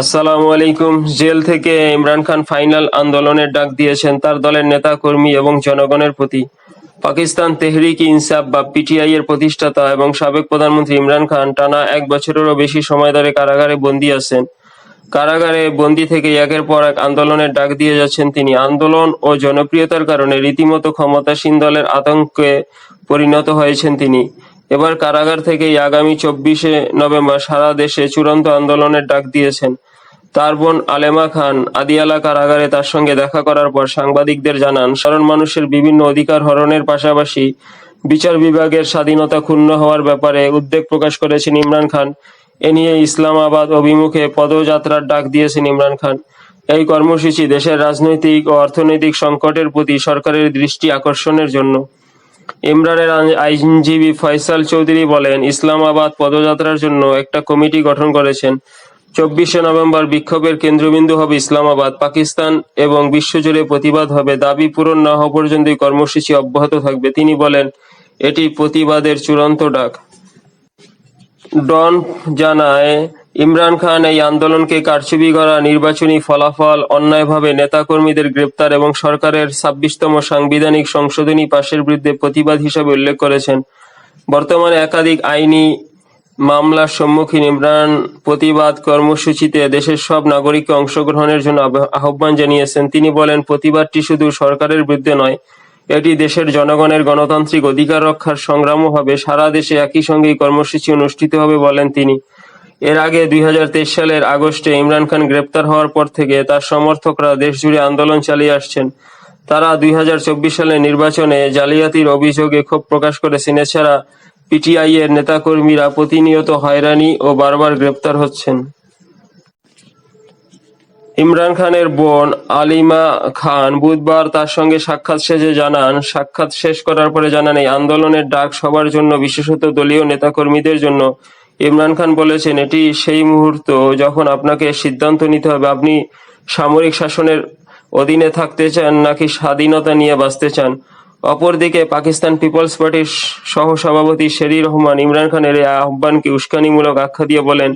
আসসালামু আলাইকুম। জেল থেকে ইমরান খান ফাইনাল আন্দোলনের ডাক দিয়েছেন তার দলের নেতা কর্মী এবং জনগণের প্রতি। পাকিস্তান তেহরিক ইনসাফ বা পিটিআই এর প্রতিষ্ঠাতা এবং সাবেক প্রধানমন্ত্রী ইমরান খান টানা এক বছরেরও বেশি সময় ধরে কারাগারে বন্দী আছেন। কারাগারে বন্দি থেকে একের পর এক আন্দোলনের ডাক দিয়ে যাচ্ছেন তিনি। আন্দোলন ও জনপ্রিয়তার কারণে রীতিমতো ক্ষমতাসীন দলের আতঙ্কে পরিণত হয়েছেন তিনি। এবার কারাগার থেকেই আগামী চব্বিশে নভেম্বর সারা দেশে চূড়ান্ত আন্দোলনের ডাক দিয়েছেন। তার বোন আলেমা খান আদিয়ালা কারাগারে তার সঙ্গে দেখা করার পর সাংবাদিকদের জানান, সাধারণ মানুষের বিভিন্ন অধিকার হরণের পাশাপাশি বিচার বিভাগের স্বাধীনতা ক্ষুণ্ণ হওয়ার ব্যাপারে উদ্বেগ প্রকাশ করেছেন ইমরান খান। এ নিয়ে ইসলামাবাদ অভিমুখে পদযাত্রার ডাক দিয়েছেন ইমরান খান। এই কর্মসূচি দেশের রাজনৈতিক ও অর্থনৈতিক সংকটের প্রতি সরকারের দৃষ্টি আকর্ষণের জন্য। ইমরানের আইনজীবী ফয়সাল চৌধুরী বলেন, ইসলামাবাদ পদযাত্রার জন্য একটা কমিটি গঠন করেছেন। চব্বিশে নভেম্বর বিক্ষোভের কেন্দ্রবিন্দু হবে ইসলামাবাদ। পাকিস্তান এবং বিশ্বজুড়ে প্রতিবাদ হবে। দাবি পূরণ না হওয়া পর্যন্ত কর্মসূচি অব্যাহত থাকবে। তিনি বলেন, এটি প্রতিবাদের চূড়ান্ত ডাক। ডন জানায় ইমরান খান এই আন্দোলনকে কারচুপি করা নির্বাচনী ফলাফল অন্যায়ভাবে নেতাকর্মীদের গ্রেপ্তার এবং সরকারের ছাব্বিশতম সাংবিধানিক সংশোধনী পাশের বিরুদ্ধে প্রতিবাদ হিসাবে উল্লেখ করেছেন। বর্তমানে একাধিক আইনি মামলার সম্মুখীন ইমরান প্রতিবাদ কর্মসূচিতে দেশের সব নাগরিককে অংশগ্রহণের জন্য আহ্বান জানিয়েছেন। তিনি বলেন, প্রতিবাদটি শুধু সরকারের বিরুদ্ধে নয়, এটি দেশের জনগণের গণতান্ত্রিক অধিকার রক্ষার সংগ্রামও হবে। সারা দেশে একই সঙ্গে কর্মসূচি অনুষ্ঠিত হবে বলেন তিনি। এর আগে দুই হাজার তেইশ সালের আগস্টে ইমরান খান গ্রেপ্তার হওয়ার পর থেকে তার সমর্থকরা দেশজুড়ে আন্দোলন চালিয়ে আসছেন। তারা দুই সালের নির্বাচনে জালিয়াতির অভিযোগে ক্ষোভ প্রকাশ করেছেন। এছাড়া পিটিআই এর নেতাকর্মীরা প্রতিনিয়ত হয়রানি ও বারবার গ্রেপ্তার হচ্ছেন। ইমরান খানের বোন আলিমা খান বুধবার তার সঙ্গে সাক্ষাৎ শেষে জানান, সাক্ষাৎ শেষ করার পরে জানান, এই আন্দোলনের ডাক সবার জন্য, বিশেষত দলীয় নেতাকর্মীদের জন্য ইমরান খান বলেছেন, এটি সেই মুহূর্ত যখন আপনাকে সিদ্ধান্ত নিতে হবে। আপনি সামরিক শাসনের অধীনে থাকতে চান নাকি স্বাধীনতা নিয়ে বাঁচতে চান? অপরদিকে পাকিস্তান পিপলস পার্টির সহ সভাপতি শেরি রহমান ইমরান খানের এই আহ্বানকে উস্কানিমূলক আখ্যা দিয়ে বলেন,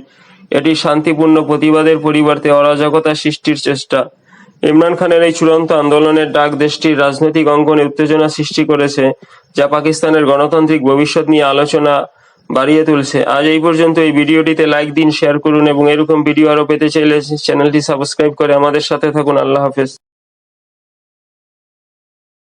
এটি শান্তিপূর্ণ প্রতিবাদের পরিবর্তে অরাজকতা সৃষ্টির চেষ্টা। ইমরান খানের এই চূড়ান্ত আন্দোলনের ডাক দেশটির রাজনৈতিক অঙ্গনে উত্তেজনা সৃষ্টি করেছে, যা পাকিস্তানের গণতান্ত্রিক ভবিষ্যৎ নিয়ে আলোচনা বাড়িয়ে তুলছে। আজ এই পর্যন্ত এই ভিডিওটিতে লাইক দিন শেয়ার করুন এবং এরকম ভিডিও আরও পেতে চাইলে চ্যানেলটি সাবস্ক্রাইব করে আমাদের সাথে থাকুন। আল্লাহ হাফেজ।